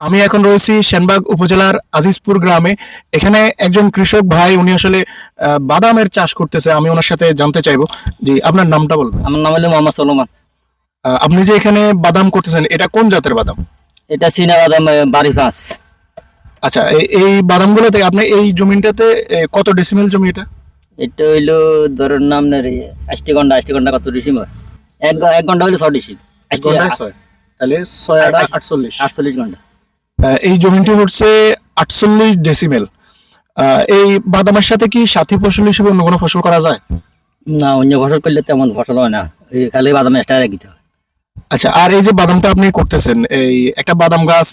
আমি এখন রয়েছি সেনবাগ উপজেলার আজিজপুর গ্রামে। এখানে একজন কৃষক ভাই উনি আসলে বাদামের চাষ করতেছে। আমি ওনার সাথে জানতে চাইব। জি আপনার নামটা বলবেন? আমার নাম হলো মোহাম্মদ সলমান। আপনি যে এখানে বাদাম করতেছেন এটা কোন জাতের বাদাম? এটা চীনা বাদাম বাড়ি পাঁচ আচ্ছা এই- এই বাদামগুলোতে আপনি এই জমিটাতে কত ডেসিমেল জমি এটা? এটা হইল ধরেন নাম আষ্টি ঘণ্টা আষ্টি ঘণ্টা কত ডিসিম হয় এক এক ঘণ্টা হইল ছ ডিসিম আষ্টি ঘন্টায় ছয়। তাহলে ছয় আটচল্লিশ। আটচল্লিশ ঘণ্টা। এই জমিটি হচ্ছে আটচল্লিশ ডেসিমেল এই বাদামের সাথে কি সাথী ফসল হিসেবে অন্য কোনো ফসল করা যায়? না অন্য ফসল করলে তেমন ফসল হয় না। এই খালি বাদাম এক্সট্রা রাখিতে হয়। আচ্ছা আর এই যে বাদামটা আপনি করতেছেন এই একটা বাদাম গাছ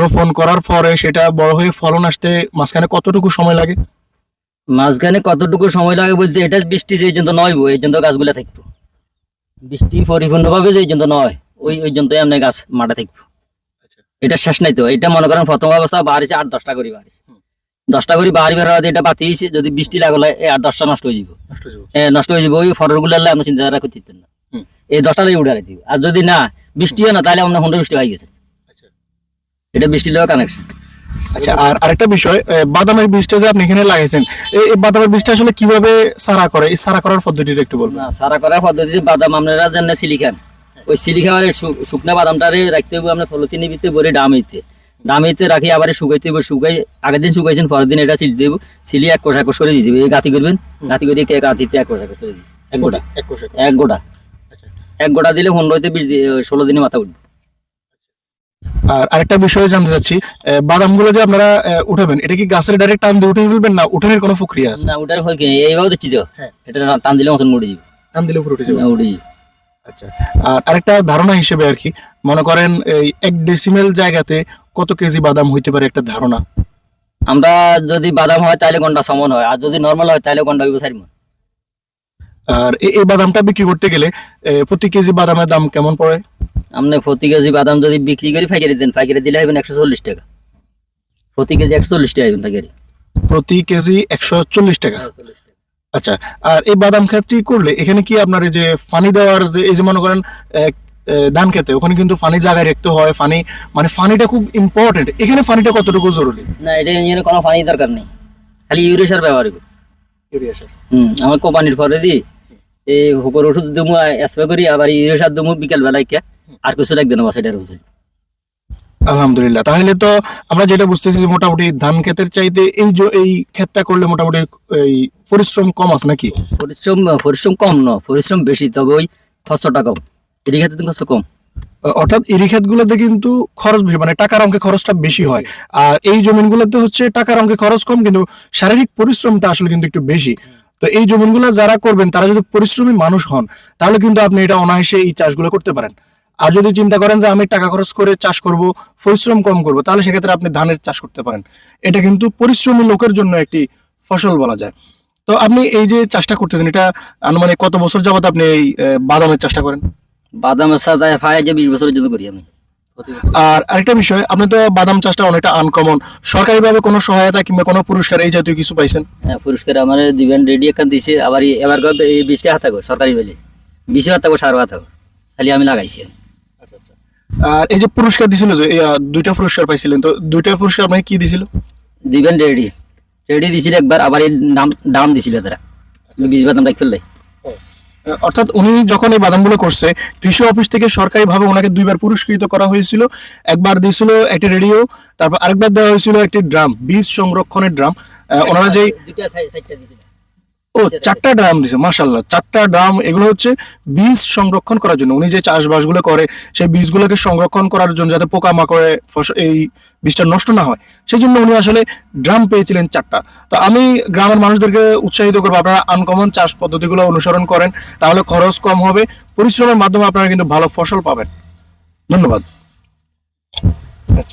রোপণ করার পরে সেটা বড় হয়ে ফলন আসতে মাঝখানে কতটুকু সময় লাগে? মাঝখানে কতটুকু সময় লাগে বলতে এটা বৃষ্টি যে জন্য নয় এই জন্য গাছগুলো থাকব। বৃষ্টি পরিপূর্ণভাবে যে জন্য নয় ওই ওই জন্যই আপনার গাছ মাঠে থাকব। এটা শেষ নাই তো। এটা মনে করেন প্রথম অবস্থা বাড়িছে আট দশটা করি বাড়িছে দশটা করি বাড়ি বের হওয়াতে এটা বাতিয়েছে যদি বৃষ্টি লাগলে এই আট দশটা নষ্ট হয়ে যাব এ, নষ্ট হয়ে যাব ওই ফটরগুলো আমরা চিন্তা করতে দিতেন না। এই দশটা লাগে উড়ে দিব। আর যদি না বৃষ্টি হয় না তাহলে আমরা হুন্ডা বৃষ্টি হয়ে গেছে। আচ্ছা। এটা বৃষ্টি লেগে কানেকশন আচ্ছা আর আরেকটা বিষয় বাদামের বীজটা যে আপনি এখানে লাগাইছেন এই বাদামের বীজটা আসলে কীভাবে সারা করে? এই সারা করার পদ্ধতিটা একটু বলবেন। না সারা করার পদ্ধতিতে বাদাম আপনারা জানেন সিলিখান ওই সিলিখাওয়ারে শুকনা বাদামটারে রাখতে হবে আমরা পলিথিনের ভিতরে ভরে ডামিতে ডামিতে রাখি আবার শুকাইতে হবে শুকাই আগের দিন শুকাইছেন পরের দিন এটা সিল দেবো সিলি এক কোষ এক কোষ করে দিয়ে দিবে এই গাঁতি করবেন গাঁতি করে কে গাঁতিতে এক কোষ এক কোষ করে দিবে এক গোটা। এক কোষে এক গোটা। আচ্ছা। এক গোটা দিলে পনেরোতে বিশ ষোলো দিনে মাথা উঠবে। আর আরেকটা বিষয় জানতে চাচ্ছি বাদামগুলো যে আপনারা উঠাবেন এটা কি গাছের ডাইরেক্ট টান দিয়ে উঠে ফেলবেন না উঠানোর কোনো প্রক্রিয়া আছে? না ওটার হয় কি? এইভাবে দেখছি তো হ্যাঁ। এটা টান দিলে মতন উঠে যাবে টান দিলে উপরে উঠে যাবে। উঠে যাবে। আচ্ছা। আর আরেকটা ধারণা হিসেবে আর কি মনে করেন এই এক ডেসিমেল জায়গাতে কত কেজি বাদাম হইতে পারে একটা ধারণা? আমরা যদি বাদাম হয় তাহলে ঘণ্টা সমন হয় আর যদি নর্মাল হয় তাহলে ঘণ্টা হইব চারি। আর এই- বাদামটা বিক্রি করতে গেলে প্রতি কেজি বাদামের দাম কেমন পড়ে? আপনি প্রতি কেজি বাদাম যদি বিক্রি করে ফাইকারি দেন ফাইকারি দিলে হইবেন একশো চল্লিশ টাকা। প্রতি কেজি একশো চল্লিশ টাকা হইবেন প্রতি কেজি একশো চল্লিশ টাকা। আচ্ছা আর এই বাদাম ক্ষেতটি করলে? এখানে কি আপনার এই যে ফানি দেওয়ার যে এই যে মনে করেন ধান খেতে ওখানে কিন্তু পানি জায়গায় রাখতে হয় পানি মানে পানিটা খুব ইম্পর্টেন্ট এখানে পানিটা কতটুকু জরুরি? না এটা ইঞ্জিনে কোনো পানি দরকার নেই। খালি ইউরিয়া সার ব্যবহার করব হুম আমার কোম্পানির পরে দি এই হুকর ওষুধ দেবো স্প্রে করি আবার ইউরিয়া সার দেবো বিকাল বেলায় কে আর কিছু লাগবে না বাস এটার ওষুধ আলহামদুলিল্লাহ। তাহলে তো আমরা যেটা বুঝতেছি যে মোটামুটি ধান ক্ষেতের চাইতে এই যে- এই ক্ষেতটা করলে মোটামুটি এই পরিশ্রম কম আছে নাকি? পরিশ্রম পরিশ্রম কম ন পরিশ্রম বেশি তবে ওই খরচটা কম। এদিকে ক্ষেত্রে খরচ কম। অর্থাৎ এরি ক্ষেতগুলোতে কিন্তু খরচ বেশি মানে টাকার অঙ্কে খরচটা বেশি হয়। আর এই জমিনগুলোতে হচ্ছে টাকার অঙ্কে খরচ কম কিন্তু শারীরিক পরিশ্রমটা আসলে কিন্তু একটু বেশি। তো এই জমিনগুলো যারা করবেন তারা যদি পরিশ্রমী মানুষ হন তাহলে কিন্তু আপনি এটা অনায়াসে এই চাষগুলো করতে পারেন। আর যদি চিন্তা করেন যে আমি টাকা খরচ করে চাষ করব পরিশ্রম কম করব তাহলে সেক্ষেত্রে আপনি ধানের চাষ করতে পারেন। এটা কিন্তু পরিশ্রমী লোকের জন্য একটি ফসল বলা যায়। তো আপনি এই যে চাষটা করতেছেন এটা আনুমানিক কত বছর যাবত আপনি এই বাদামের চাষটা করেন? বাদামের সাথে ফাই যে বিশ বছরের জন্য করি আমি। আর আরেকটা বিষয় আপনি তো বাদাম চাষটা অনেকটা আনকমন সরকারিভাবে কোনো সহায়তা কিংবা কোনো পুরস্কার এই জাতীয় কিছু পাইছেন? হ্যাঁ পুরস্কার আমার দিবেন রেডি এখান দিছে। আবার এবার এই বৃষ্টি হাত সরকারি বেলে। বিশে হাত সার হাত খালি আমি লাগাইছি। আর এই যে পুরস্কার দিছিল যে দুইটা পুরস্কার পাইছিলেন তো দুইটা পুরস্কার আপনাকে কি দিছিল? দিবেন রেডি। রেডি দিছিল একবার আবার এই দাম দাম দিছিল তারা বিশ বাদাম রাখ ফেললে অর্থাৎ উনি যখন এই বাদামগুলো করছে কৃষি অফিস থেকে সরকারিভাবে ওনাকে দুইবার পুরস্কৃত করা হয়েছিল। একবার দিয়েছিল একটি রেডিও তারপর আরেকবার দেওয়া হয়েছিল একটি ড্রাম বীজ সংরক্ষণের ড্রাম। ওনারা যেই দিছিল। ও চারটা ড্রাম দিছে মাশাল্লাহ চারটা ড্রাম, এগুলো হচ্ছে বীজ সংরক্ষণ করার জন্য। উনি যে চাষবাসগুলো করে, সেই বীজগুলোকে সংরক্ষণ করার জন্য যাতে পোকা মাকড়ে ফস- এই বীজটা নষ্ট না হয় সেই জন্য উনি আসলে ড্রাম পেয়েছিলেন চারটা। তো আমি গ্রামের মানুষদেরকে উৎসাহিত করব, আপনারা আনকমন চাষ পদ্ধতিগুলো অনুসরণ করেন, তাহলে খরচ কম হবে, পরিশ্রমের মাধ্যমে আপনারা কিন্তু ভালো ফসল পাবেন। ধন্যবাদ। আচ্ছা।